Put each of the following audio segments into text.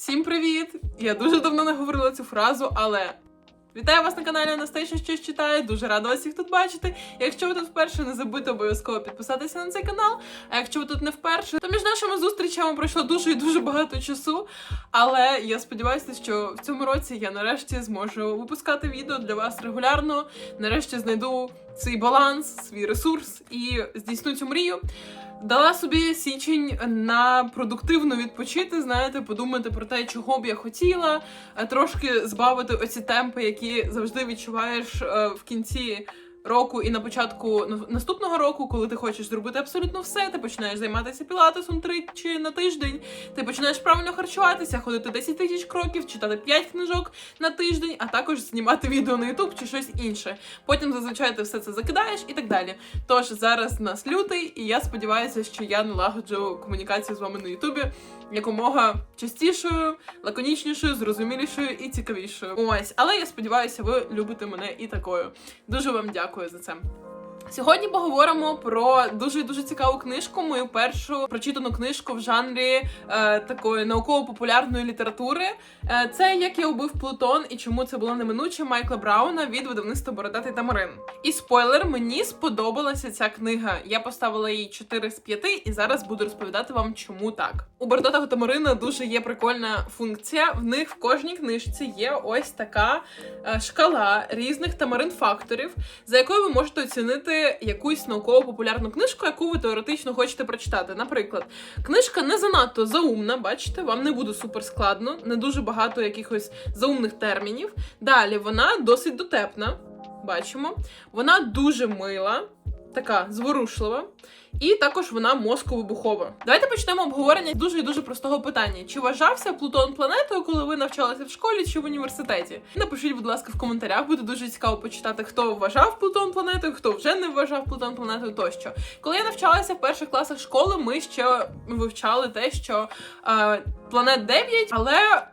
Всім привіт! Я дуже давно не говорила цю фразу, але вітаю вас на каналі Анастейша щось читає. Дуже рада вас всіх тут бачити. Якщо ви тут вперше, не забудьте обов'язково підписатися на цей канал. А якщо ви тут не вперше, то між нашими зустрічами пройшло дуже і дуже багато часу. Але я сподіваюся, що в цьому році я нарешті зможу випускати відео для вас регулярно. Нарешті знайду свій баланс, свій ресурс і здійсню цю мрію. Дала собі січень на продуктивно відпочити, знаєте, подумати про те, чого б я хотіла, е, трошки збавити оці темпи, які завжди відчуваєш е, в кінці року і на початку на- наступного року, коли ти хочеш зробити абсолютно все. Ти починаєш займатися пілатесом тричі на тиждень. Ти починаєш правильно харчуватися, ходити 10 тисяч кроків, читати 5 книжок на тиждень, а також знімати відео на YouTube чи щось інше. Потім зазвичай ти все це закидаєш і так далі. Тож зараз нас лютий, і я сподіваюся, що я налагоджу комунікацію з вами на Ютубі якомога частішою, лаконічнішою, зрозумілішою і цікавішою. Ось, але я сподіваюся, ви любите мене і такою. Дуже вам дякую за це. Сьогодні поговоримо про дуже дуже цікаву книжку. Мою першу прочитану книжку в жанрі е, такої науково-популярної літератури. Е, це як я убив Плутон і чому це було неминуче Майкла Брауна від видавництва Бородатий Тамарин. І спойлер, мені сподобалася ця книга. Я поставила їй 4 з 5 і зараз буду розповідати вам, чому так. У Бородатого Тамарина дуже є прикольна функція. В них в кожній книжці є ось така е, шкала різних тамарин факторів, за якою ви можете оцінити якусь науково-популярну книжку, яку ви теоретично хочете прочитати. Наприклад, книжка не занадто заумна, бачите, вам не буде супер складно, не дуже багато якихось заумних термінів. Далі вона досить дотепна, бачимо. Вона дуже мила, така зворушлива. І також вона мозковибухова. Давайте почнемо обговорення дуже і дуже простого питання: чи вважався Плутон планетою, коли ви навчалися в школі чи в університеті? Напишіть, будь ласка, в коментарях. Буде дуже цікаво почитати, хто вважав Плутон планетою, хто вже не вважав Плутон планетою тощо. Коли я навчалася в перших класах школи, ми ще вивчали те, що е, планет 9, але.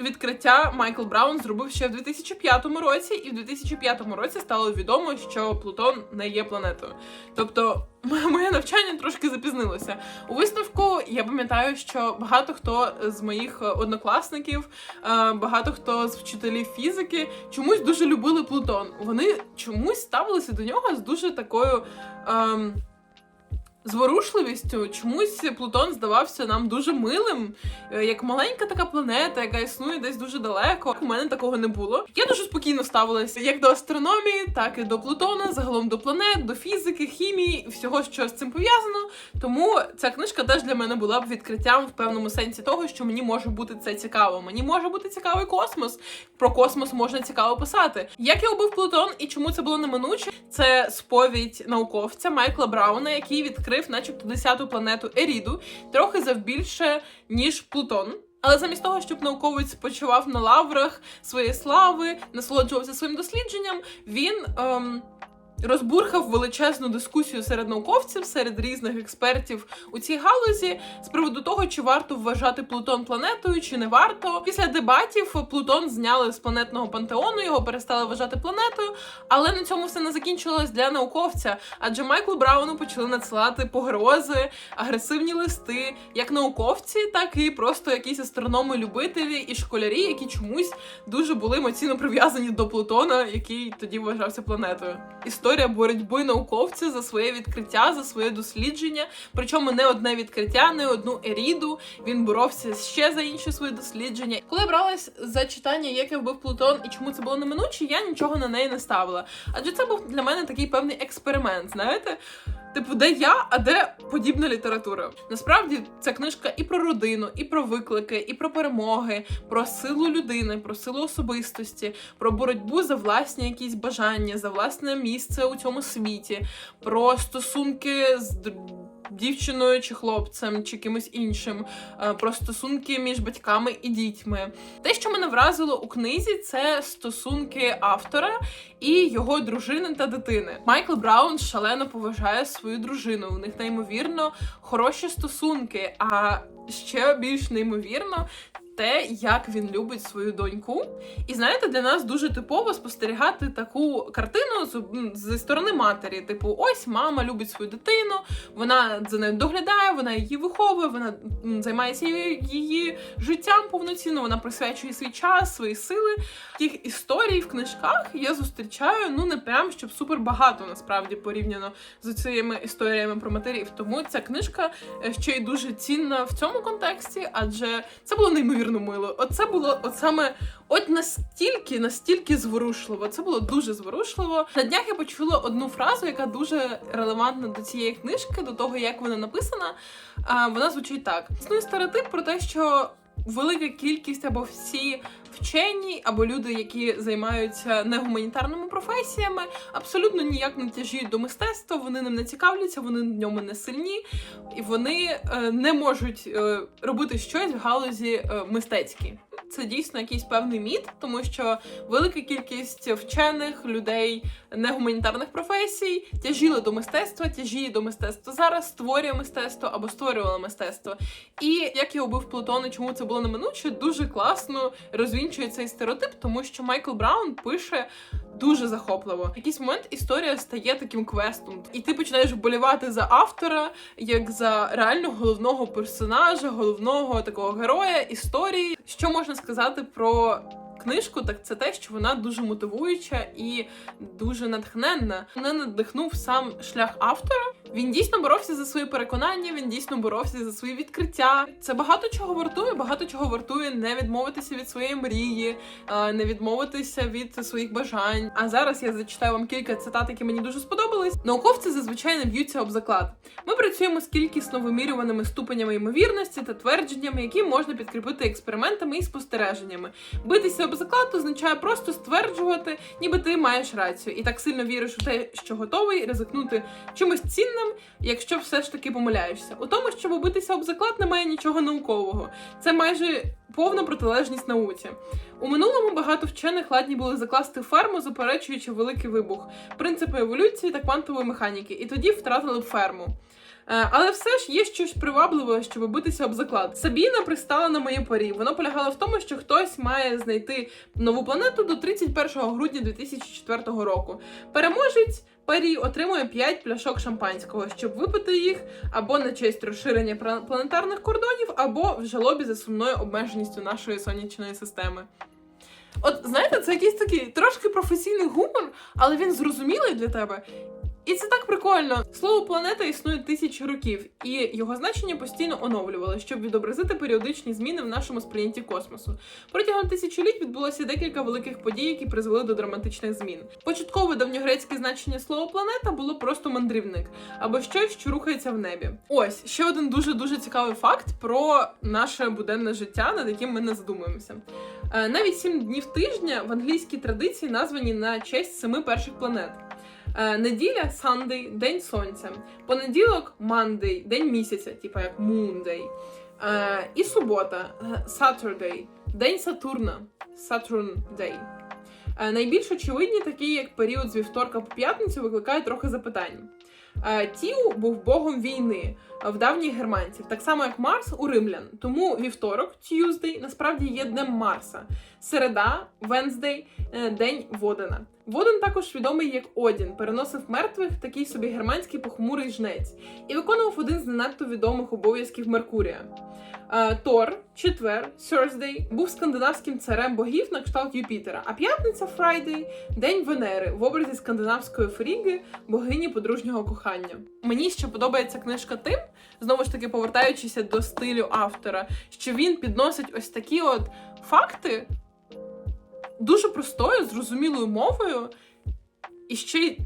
Відкриття Майкл Браун зробив ще в 2005 році, і в 2005 році стало відомо, що Плутон не є планетою. Тобто, моє навчання трошки запізнилося. У висновку я пам'ятаю, що багато хто з моїх однокласників, е, багато хто з вчителів фізики чомусь дуже любили Плутон. Вони чомусь ставилися до нього з дуже такою. ем, Зворушливістю чомусь Плутон здавався нам дуже милим, е, як маленька така планета, яка існує десь дуже далеко. У мене такого не було. Я дуже спокійно ставилася як до астрономії, так і до Плутона, загалом до планет, до фізики, хімії, всього, що з цим пов'язано. Тому ця книжка теж для мене була б відкриттям в певному сенсі того, що мені може бути це цікаво. Мені може бути цікавий космос. Про космос можна цікаво писати. Як я убив Плутон і чому це було неминуче? Це сповідь науковця Майкла Брауна, який відкрив, начебто, 10-ту планету Еріду, трохи завбільше, ніж Плутон. Але замість того, щоб науковець почував на лаврах своєї слави, насолоджувався своїм дослідженням, він. Ем... Розбурхав величезну дискусію серед науковців, серед різних експертів у цій галузі з приводу того, чи варто вважати Плутон планетою, чи не варто. Після дебатів Плутон зняли з планетного пантеону, його перестали вважати планетою. Але на цьому все не закінчилось для науковця. Адже Майклу Брауну почали надсилати погрози, агресивні листи, як науковці, так і просто якісь астрономи-любителі і школярі, які чомусь дуже були емоційно прив'язані до Плутона, який тоді вважався планетою. Історія боротьби науковця за своє відкриття, за своє дослідження. Причому не одне відкриття, не одну еріду. Він боровся ще за інші свої дослідження. Коли я бралась за читання, як я вбив Плутон і чому це було неминуче, я нічого на неї не ставила. Адже це був для мене такий певний експеримент. Знаєте, Типу, де я, а де подібна література? Насправді ця книжка і про родину, і про виклики, і про перемоги, про силу людини, про силу особистості, про боротьбу за власні якісь бажання, за власне місце у цьому світі, про стосунки з дівчиною чи хлопцем, чи кимось іншим, е, про стосунки між батьками і дітьми. Те, що мене вразило у книзі, це стосунки автора і його дружини та дитини. Майкл Браун шалено поважає свою дружину. У них неймовірно хороші стосунки. А ще більш неймовірно те, як він любить свою доньку. І знаєте, для нас дуже типово спостерігати таку картину з, зі сторони матері. Типу, ось мама любить свою дитину, вона за нею доглядає, вона її виховує, вона займається її, її життям повноцінно, вона присвячує свій час, свої сили. Таких історій в книжках я зустрічаю ну не прям щоб супер багато насправді порівняно з цими історіями про матерів. Тому ця книжка е, ще й дуже цінна в цьому контексті, адже це було неймовірно мило. Оце було от саме от настільки, настільки зворушливо. Це було дуже зворушливо. На днях я почула одну фразу, яка дуже релевантна до цієї книжки, до того як вона написана. Вона звучить так: існує стереотип про те, що велика кількість або всі вчені, або люди, які займаються негуманітарними професіями, абсолютно ніяк не тяжіють до мистецтва, вони ним не цікавляться, вони в ньому не сильні, і вони е, не можуть е, робити щось в галузі е, мистецькій. Це дійсно якийсь певний міт, тому що велика кількість вчених людей негуманітарних професій тяжіли до мистецтва, тяжіє до мистецтва зараз, створює мистецтво або створювала мистецтво. І як я убив Плутон і чому це було неминуче, дуже класно розвінчує цей стереотип, тому що Майкл Браун пише дуже захопливо. В якийсь момент історія стає таким квестом, і ти починаєш вболівати за автора, як за реально головного персонажа, головного такого героя історії. Що можна сказати про книжку? Так це те, що вона дуже мотивуюча і дуже натхненна. Мене надихнув сам шлях автора. Він дійсно боровся за свої переконання, він дійсно боровся за свої відкриття. Це багато чого вартує. Багато чого вартує не відмовитися від своєї мрії, е, не відмовитися від своїх бажань. А зараз я зачитаю вам кілька цитат, які мені дуже сподобались. Науковці зазвичай не б'ються об заклад. Ми працюємо з кількісно вимірюваними ступенями ймовірності та твердженнями, які можна підкріпити експериментами і спостереженнями. Битися об заклад означає просто стверджувати, ніби ти маєш рацію, і так сильно віриш у те, що готовий ризикнути чимось цінним, якщо все ж таки помиляєшся. У тому, щоб битися об заклад, немає нічого наукового. Це майже повна протилежність науці. У минулому багато вчених ладні були закласти ферму, заперечуючи великий вибух, принципи еволюції та квантової механіки, і тоді втратили б ферму. Е, Але все ж є щось привабливе, щоб битися об заклад. Сабіна пристала на моє парі. Воно полягало в тому, що хтось має знайти нову планету до 31 грудня 2004 року. Переможець парі отримує 5 пляшок шампанського, щоб випити їх або на честь розширення планетарних кордонів, або в жалобі за сумною обмеженістю нашої сонячної системи. От знаєте, це якийсь такий трошки професійний гумор, але він зрозумілий для тебе. І це так прикольно. Слово планета існує тисячі років, і його значення постійно оновлювали, щоб відобразити періодичні зміни в нашому сприйнятті космосу. Протягом тисячоліть відбулося декілька великих подій, які призвели до драматичних змін. Початкове давньогрецьке значення слова планета було просто мандрівник або щось, що рухається в небі. Ось ще один дуже дуже цікавий факт про наше буденне життя, над яким ми не задумуємося. Е, Навіть сім днів тижня в англійській традиції названі на честь семи перших планет. Е, Неділя Sunday – день сонця. Понеділок Monday – день місяця, типа як. Е, І субота е, Saturday – день Сатурна. Saturn Day. Е, Найбільш очевидні, такі як період з вівторка по п'ятницю, викликають трохи запитань. Тіу був богом війни в давніх германців, так само як Марс у римлян. Тому вівторок, Tuesday, насправді є днем Марса. Середа, Wednesday – день Водена. Воден також відомий як Одін, переносив мертвих, такий собі германський похмурий жнець, і виконував один з не надто відомих обов'язків Меркурія. Е, Тор, четвер, Thursday, був скандинавським царем богів на кшталт Юпітера, а п'ятниця Friday – день Венери в образі скандинавської фріги, богині подружнього кохання. Мені ще подобається книжка тим, знову ж таки повертаючися до стилю автора, що він підносить ось такі от факти дуже простою, зрозумілою мовою, і ще й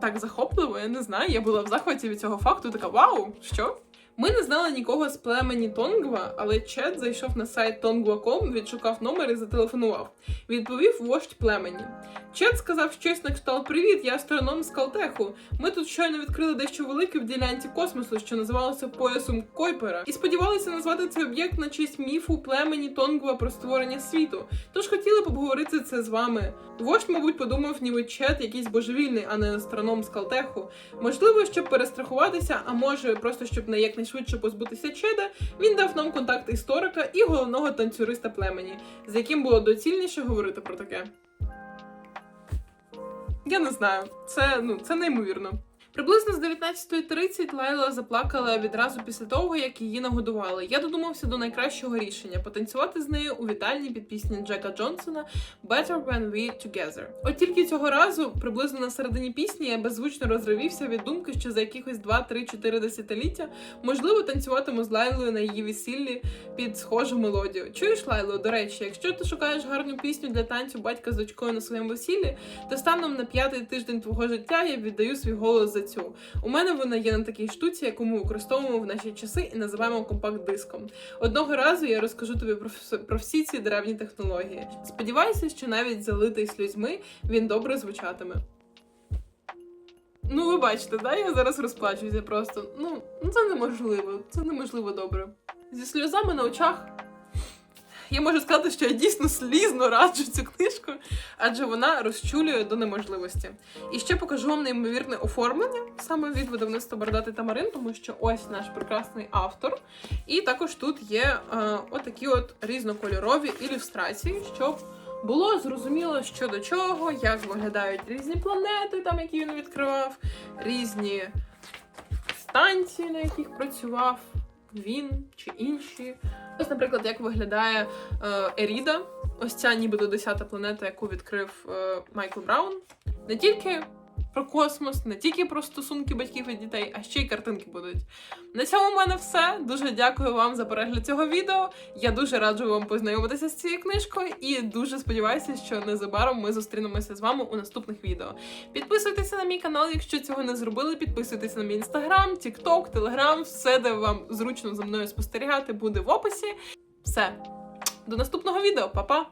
так захопливо, я не знаю. Я була в захваті від цього факту, така вау, що? Ми не знали нікого з племені Тонгва, але Чет зайшов на сайт Tongva.com, відшукав номер і зателефонував. Відповів вождь племені. Чет сказав щось на кшталт Привіт, я астроном з Калтеху. Ми тут щойно відкрили дещо велике в ділянці космосу, що називалося поясом Койпера, і сподівалися назвати цей об'єкт на честь міфу племені Тонгва про створення світу. Тож хотіли б це з вами. Вождь, мабуть, подумав, ніби Чет якийсь божевільний, а не астроном з Калтеху. Можливо, щоб перестрахуватися, а може просто щоб на якнайшвидше якнайшвидше позбутися Чеда, він дав нам контакт історика і головного танцюриста племені, з яким було доцільніше говорити про таке. Я не знаю, це ну це неймовірно. Приблизно з 19.30 Лайла заплакала відразу після того, як її нагодували. Я додумався до найкращого рішення потанцювати з нею у вітальні під пісні Джека Джонсона Better When We Together. От тільки цього разу, приблизно на середині пісні, я беззвучно розривівся від думки, що за якихось 2-3-4 десятиліття можливо танцюватиму з Лайлою на її весіллі під схожу мелодію. Чуєш, Лайло? До речі, якщо ти шукаєш гарну пісню для танцю батька з дочкою на своєму весіллі, то станом на п'ятий тиждень твого життя я віддаю свій голос за цю. У мене вона є на такій штуці, яку ми використовуємо в наші часи і називаємо компакт-диском. Одного разу я розкажу тобі про, про всі ці древні технології. Сподіваюся, що навіть залитий сльозьми він добре звучатиме. Ну, ви бачите, да? Я зараз розплачуюся просто. Ну це неможливо, це неможливо добре. Зі сльозами на очах. Я можу сказати, що я дійсно слізно раджу цю книжку, адже вона розчулює до неможливості. І ще покажу вам неймовірне оформлення саме від видавництва Бородатий Тамарин, тому що ось наш прекрасний автор. І також тут є е, отакі от різнокольорові ілюстрації, щоб було зрозуміло, що до чого, як виглядають різні планети, там які він відкривав, різні станції, на яких працював він чи інші. Ось, наприклад, як виглядає е, Еріда, ось ця нібито 10-та планета, яку відкрив е, Майкл Браун. Не тільки про космос, не тільки про стосунки батьків і дітей, а ще й картинки будуть. На цьому в мене все. Дуже дякую вам за перегляд цього відео. Я дуже раджу вам познайомитися з цією книжкою і дуже сподіваюся, що незабаром ми зустрінемося з вами у наступних відео. Підписуйтеся на мій канал, якщо цього не зробили. Підписуйтеся на мій інстаграм, тікток, телеграм, все, де вам зручно за мною спостерігати, буде в описі. Все. До наступного відео, Па-па!